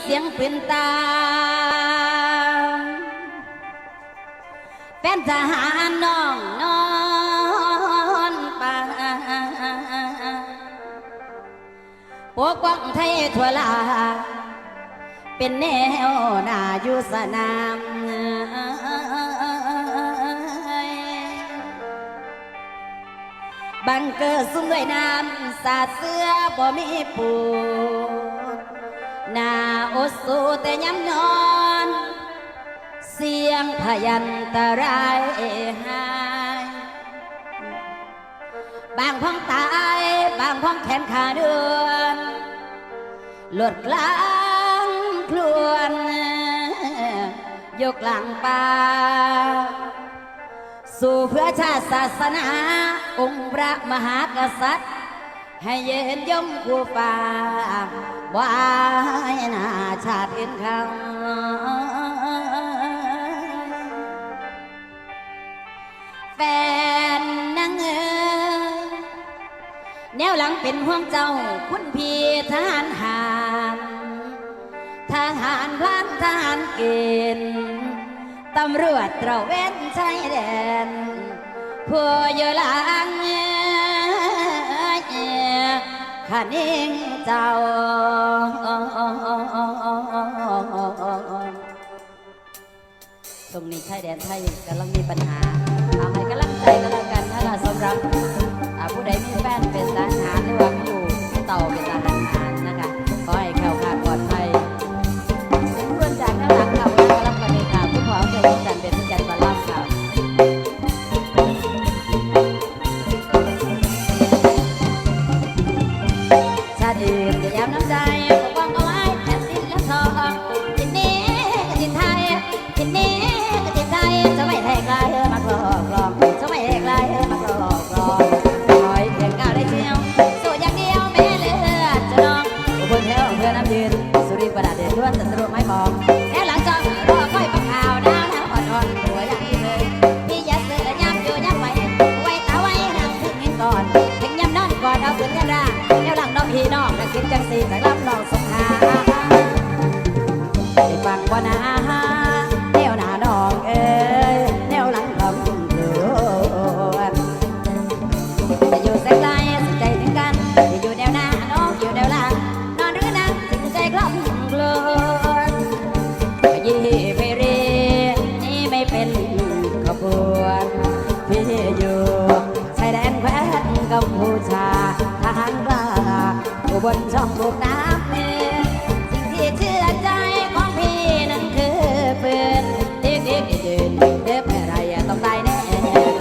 เสียงปืนตามแฟนทหารน้องนอนป่าปกป้องไทยทั่วลา เป็นแนวหน้าอยู่สนามบังเกอร์ซุ้มด้วยน้ำสาดเสื้อบ่มีปู หน้าอดสูแต่ย้ำนอน เสียงพยันตรายหายบางพ้องตาย บางพ้องแขนขาเดือนหลดกลางคลวนยกหลังป่าสู่เพื่อชาติศาสนา องค์พระมหากษัตริย์ ให้เย็นย่อมผู้ฟ้าว่าให้นาชาติอื่นเขาแฟนนางเอ๋ยแนวหลังเป็นห่วงเจ้าคุณพี่ทหารหามทหารพลานทหารเกณฑ์ตำรวจตระเวนชายแดนผู้อยู่หลัง ขันเองเจ้าตรงนี้ชายแดนไทยกำลังมีปัญหาเอาให้กำลังใจกันแล้วกันถ้าเราสำหรับผู้ใดมีแฟนเป็นทห ရိပရာတဲ့တို့ကသတို့မိုက်ပါ ต่อไปแน่